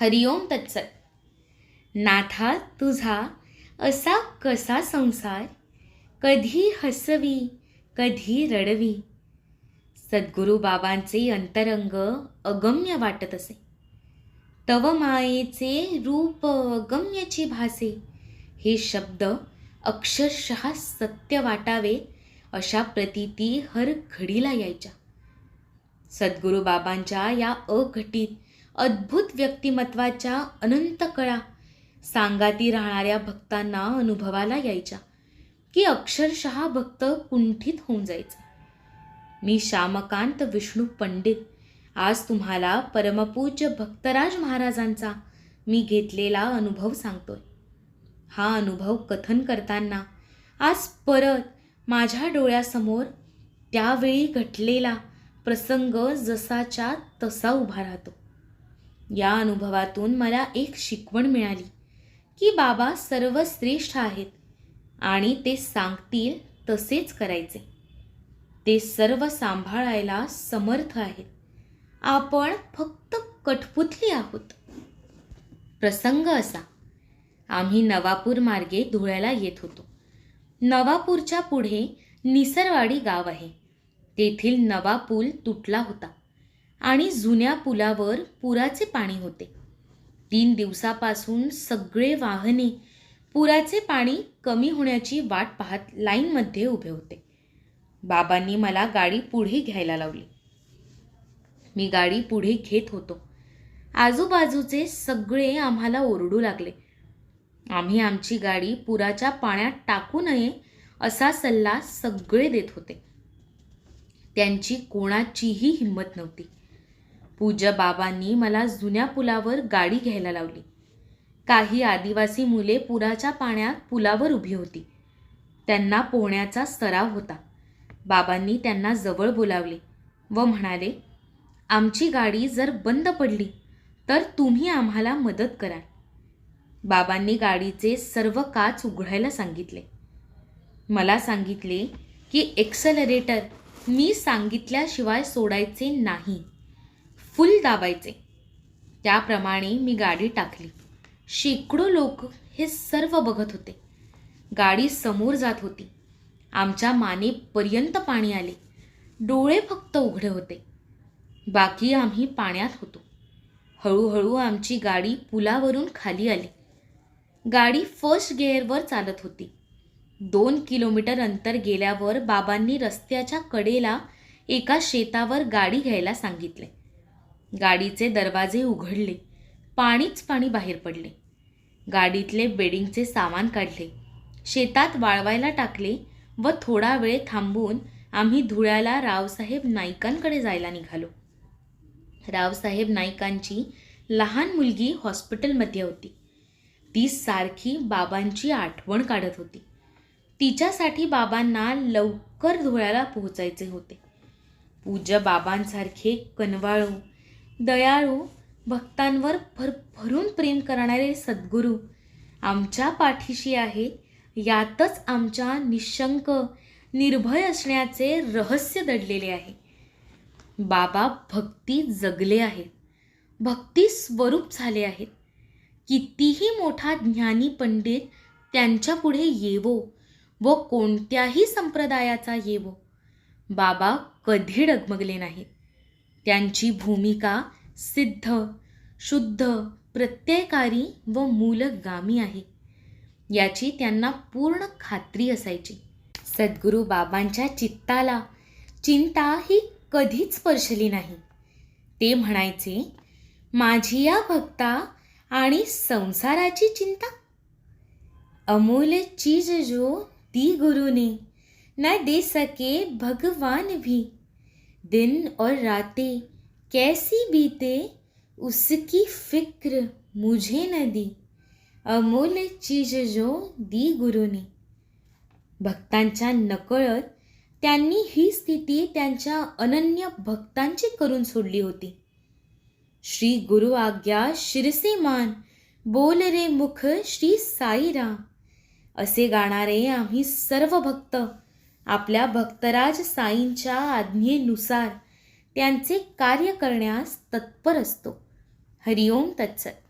हरिओम तत्सत. नाथा तुझा असा कसा संसार? कधी हसवी कधी रडवी? सद्गुरू बाबांचे अंतरंग अगम्य वाटत असे. तव मायेचे रूप अगम्यची भासे. हे शब्द अक्षरशः सत्य वाटावे अशा प्रतीती हर घडीला यायच्या. सद्गुरू बाबांच्या या अघटित अद्भुत व्यक्तिमत्वाच्या अनंत कळा सांगाती राहणाऱ्या भक्तांना अनुभवाला यायच्या की अक्षरशः भक्त कुंठित होऊन जायचा. मी श्यामकांत विष्णू पंडित आज तुम्हाला परमपूज्य भक्तराज महाराजांचा मी घेतलेला अनुभव सांगतोय. हा अनुभव कथन करताना आज परत माझ्या डोळ्यासमोर त्यावेळी घटलेला प्रसंग जसाच्या तसा उभा राहतो. या अनुभवातून मला एक शिकवण मिळाली की बाबा सर्वश्रेष्ठ आहेत आणि ते सांगतील तसेच करायचे. ते सर्व सांभाळायला समर्थ आहेत. आपण फक्त कठपुतली आहोत. प्रसंग असा. आम्ही नवापूर मार्गे धुळ्याला येत होतो. नवापूरच्या पुढे निसरवाडी गाव आहे. तेथील नवा पूल तुटला होता. आणि जुन्या पुलावर पुराचे पाणी होते. तीन दिवसापासून सगळे वाहने पुराचे पाणी कमी होण्याची वाट पाहत लाईनमध्ये उभे होते. बाबांनी मला गाडी पुढे घ्यायला लावली. मी गाडी पुढे घेत होतो. आजूबाजूचे सगळे आम्हाला ओरडू लागले. आम्ही आमची गाडी पुराच्या पाण्यात टाकू नये असा सल्ला सगळे देत होते. त्यांची कोणाचीही हिंमत नव्हती. पूज्य बाबांनी मला जुन्या पुलावर गाडी घ्यायला लावली. काही आदिवासी मुले पुराच्या पाण्यात पुलावर उभी होती. त्यांना पोहण्याचा सराव होता. बाबांनी त्यांना जवळ बोलावले व म्हणाले आमची गाडी जर बंद पडली तर तुम्ही आम्हाला मदत कराल. बाबांनी गाडीचे सर्व काच उघडायला सांगितले. मला सांगितले की एक्सलरेटर मी सांगितल्याशिवाय सोडायचे नाही. फुल दाबायचे. त्याप्रमाणे मी गाडी टाकली. शेकडो लोक हे सर्व बघत होते. गाडी समोर जात होती. आमच्या मानेपर्यंत पाणी आले. डोळे फक्त उघडे होते. बाकी आम्ही पाण्यात होतो. हळूहळू आमची गाडी पुलावरून खाली आली. गाडी फर्स्ट गेअरवर चालत होती. दोन किलोमीटर अंतर गेल्यावर बाबांनी रस्त्याच्या कडेला एका शेतावर गाडी घ्यायला सांगितले. गाडीचे दरवाजे उघडले. पाणीच पाणी बाहेर पडले. गाडीतले बेडिंगचे सामान काढले. शेतात वाळवायला टाकले व थोडा वेळ थांबून आम्ही धुळ्याला रावसाहेब नाईकांकडे जायला निघालो. रावसाहेब नाईकांची लहान मुलगी हॉस्पिटलमध्ये होती. ती सारखी बाबांची आठवण काढत होती. तिच्यासाठी बाबांना लवकर धुळ्याला पोहोचायचे होते. पूज्य बाबांसारखे कनवाळू दयाळू भक्तांवर भरभरून प्रेम करणारे सद्गुरू आमच्या पाठीशी आहेत यातच आमच्या निशंक निर्भय असण्याचे रहस्य दडलेले आहे. बाबा भक्ती जगले आहेत. भक्ती स्वरूप झाले आहेत. कितीही मोठा ज्ञानी पंडित त्यांच्यापुढे येवो व कोणत्याही संप्रदायाचा येवो बाबा कधी डगमगले नाहीत. त्यांची भूमिका सिद्ध शुद्ध प्रत्ययकारी व मूलगामी आहे. याची त्यांना पूर्ण खात्री असायची. सद्गुरू बाबांच्या चित्ताला चिंता ही कधीच स्पर्शली नाही. ते म्हणायचे माझी या भक्ता आणि संसाराची चिंता? अमूल चीज जो दी गुरुने न दे सके भगवान भी दिन और रातें कैसी बीते उसकी फिक्र मुझे न दी। अमूल्य चीज जो दी गुरुने। भक्तांच्या नकळत त्यांनी ही स्थिती त्यांच्या अनन्य भक्तांची करून सोडली होती. श्री गुरु आज्ञा शिरसे मान बोल रे मुख श्री साईराम असे गाणारे आम्ही सर्व भक्त आपल्या भक्तराज साईंच्या आज्ञेनुसार त्यांचे कार्य करण्यास तत्पर असतो. हरिओम तत्सत.